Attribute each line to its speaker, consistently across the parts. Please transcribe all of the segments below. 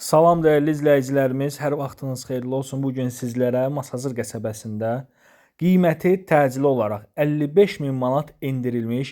Speaker 1: Salam dəyərli izləyicilərimiz, hər vaxtınız xeyirli olsun. Bu gün sizlərə Masazır qəsəbəsində qiyməti təcili olaraq 55 min manat endirilmiş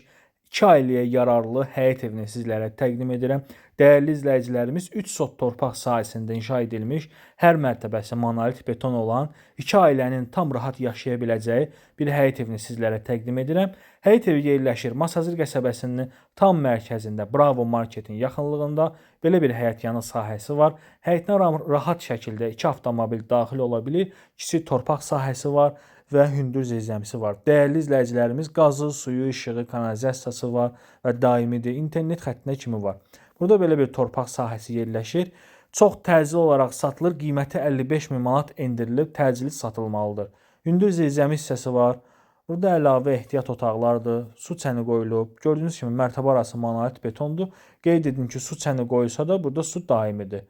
Speaker 1: 2 ailəyə yararlı həyət evini sizlərə təqdim edirəm. Dəyərli izləyicilərimiz, 3 sot torpaq sahəsində inşa edilmiş, hər mərtəbəsi monolit beton olan 2 ailənin tam rahat yaşaya biləcəyi bir həyət evini sizlərə təqdim edirəm. Həyət evi yerləşir Masazır qəsəbəsinin tam mərkəzində, Bravo marketin yaxınlığında belə bir həyət yanı sahəsi var. Həyətinə ra- rahat şəkildə 2 avtomobil daxil ola bilir. Kiçik torpaq sahəsi var və hündür zirzəmisi var. Dəyərli izləyicilərimiz, qazı, suyu, işığı, kanalizasiyası var və daimidir. İnternet xəttinə kimi var. Burada belə bir torpaq sahəsi yerləşir. Çox təcili olaraq satılır. Qiyməti 55 min manat endirilib, təcili satılmalıdır. Hündür zirzəmi hissəsi var. Burada əlavə ehtiyat otaqlardır. Su çəni qoyulub. Gördüyünüz kimi mərtəbə arası monolit betondur. Qeyd edim ki, su çəni qoyulsa da burada su daimidir.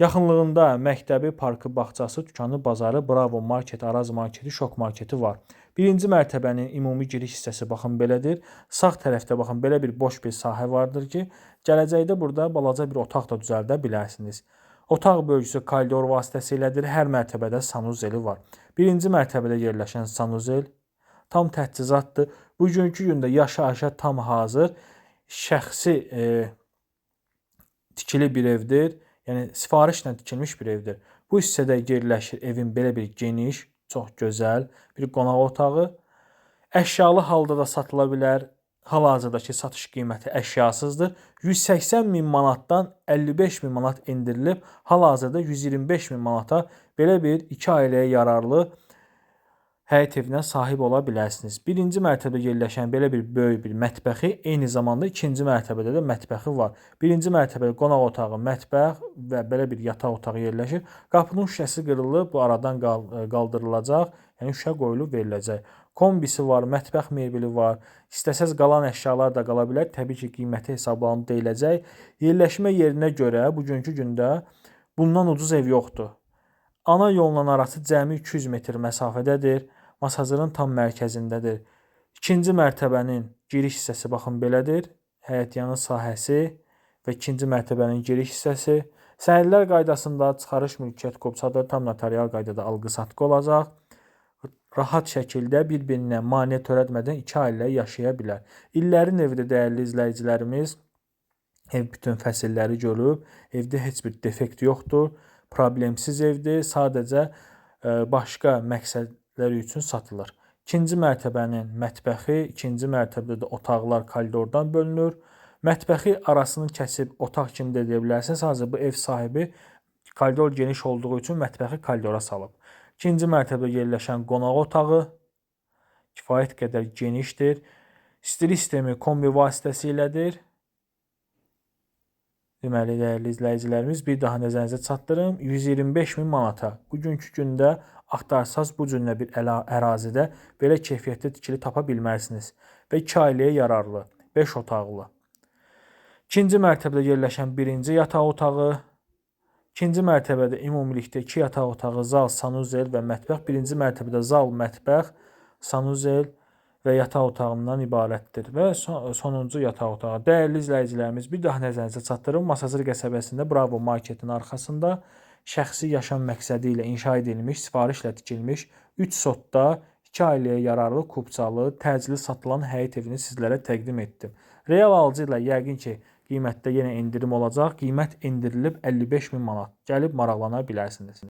Speaker 1: Yaxınlığında məktəbi, parkı, bağçası, dükanı, bazarı, Bravo market, Araz marketi, Şok marketi var. Birinci mərtəbənin ümumi giriş hissəsi baxın belədir. Sağ tərəfdə baxın belə bir boş bir sahə vardır ki, gələcəkdə burada balaca bir otaq da düzəldə bilərsiniz. Otaq bölgüsü koridor vasitəsilədir. Hər mərtəbədə sanuzeli var. Birinci mərtəbədə yerləşən sanuzel tam təchizatdır. Bugünkü gündə yaşayışa tam hazır şəxsi e, tikili bir evdir. Yəni sifarişlə tikilmiş bir evdir. Bu hissədə yerləşir evin belə bir geniş, çox gözəl bir qonaq otağı. Əşyalı halda da satıla bilər. Hal-hazırdakı satış qiyməti əşyasızdır. 180 min manatdan 55 min manat endirilib, hal-hazırda 125 min manata belə bir 2 ailəyə yararlı həyət evinə sahib ola bilərsiniz. Birinci mərtəbədə yerləşən belə bir böyük bir mətbəxi, eyni zamanda ikinci mərtəbədə də mətbəxi var. Birinci mərtəbədə qonaq otağı, mətbəx və belə bir yataq otağı yerləşir. Qapının şüşəsi qırılıb, bu aradan qal- qaldırılacaq, yəni şüşə qoyulub veriləcək. Kombisi var, mətbəx mebeli var. İstəsəz qalan əşyalar da qala bilər. Təbii ki, qiyməti hesablanıb deyiləcək. Yerləşmə yerinə görə bugünkü gündə bundan ucuz ev yoxdur. Ana yolla arası cəmi 200 metr məsafədədir. Masazırın tam mərkəzindədir. İkinci mərtəbənin giriş hissəsi baxın belədir. Həyət yanı sahəsi və ikinci mərtəbənin giriş hissəsi. Sənədlər qaydasında çıxarış mülkiyyət qopçadır. Tam notarial qaydada alqı-satqı olacaq. Rahat şəkildə bir-birinə maneə törətmədən iki ailə yaşaya bilər. İllərin evidir dəyərli izləyicilərimiz. Ev bütün fəsilləri görüb, evdə heç bir defekt yoxdur. Problemsiz evdir. Sadəcə e, başqa məqsədlər üçün satılır. İkinci mərtəbənin mətbəxi, ikinci mərtəbədə də otaqlar koridordan bölünür. Mətbəxi arasını kəsib otaq kimi də deyə bilərsiniz. Sadəcə bu ev sahibi koridor geniş olduğu üçün mətbəxi koridora salıb. İkinci mərtəbədə yerləşən qonaq otağı kifayət qədər genişdir. Stil sistemi kombi vasitəsilədir. Deməli, dəyərli izləyicilərimiz, bir daha nəzərinizə çatdırım. 125 min manata. Bugünkü gündə axtarsaz bu cür bir ərazidə belə keyfiyyətli tikili tapa bilmərsiniz və 2 ailəyə yararlı, 5 otaqlı. İkinci mərtəbədə yerləşən birinci yataq otağı, ikinci mərtəbədə ümumilikdə 2 yataq otağı, zal, sanuzel və mətbəx. Birinci mərtəbədə zal, mətbəx, sanuzel və yataq otağından ibarətdir və son, sonuncu yataq otağı. Dəyərli izləyicilərimiz, bir daha nəzərinizə çatdırım. Masazır qəsəbəsində Bravo marketin arxasında şəxsi yaşam məqsədi ilə inşa edilmiş, sifarişlə tikilmiş 3 sotda 2 ailəyə yararlı kubçalı, təcili satılan həyət evini sizlərə təqdim etdim. Real alıcı ilə yəqin ki, qiymətdə yenə endirim olacaq. Qiymət endirilib 55 min manat. Gəlib maraqlana bilərsiniz.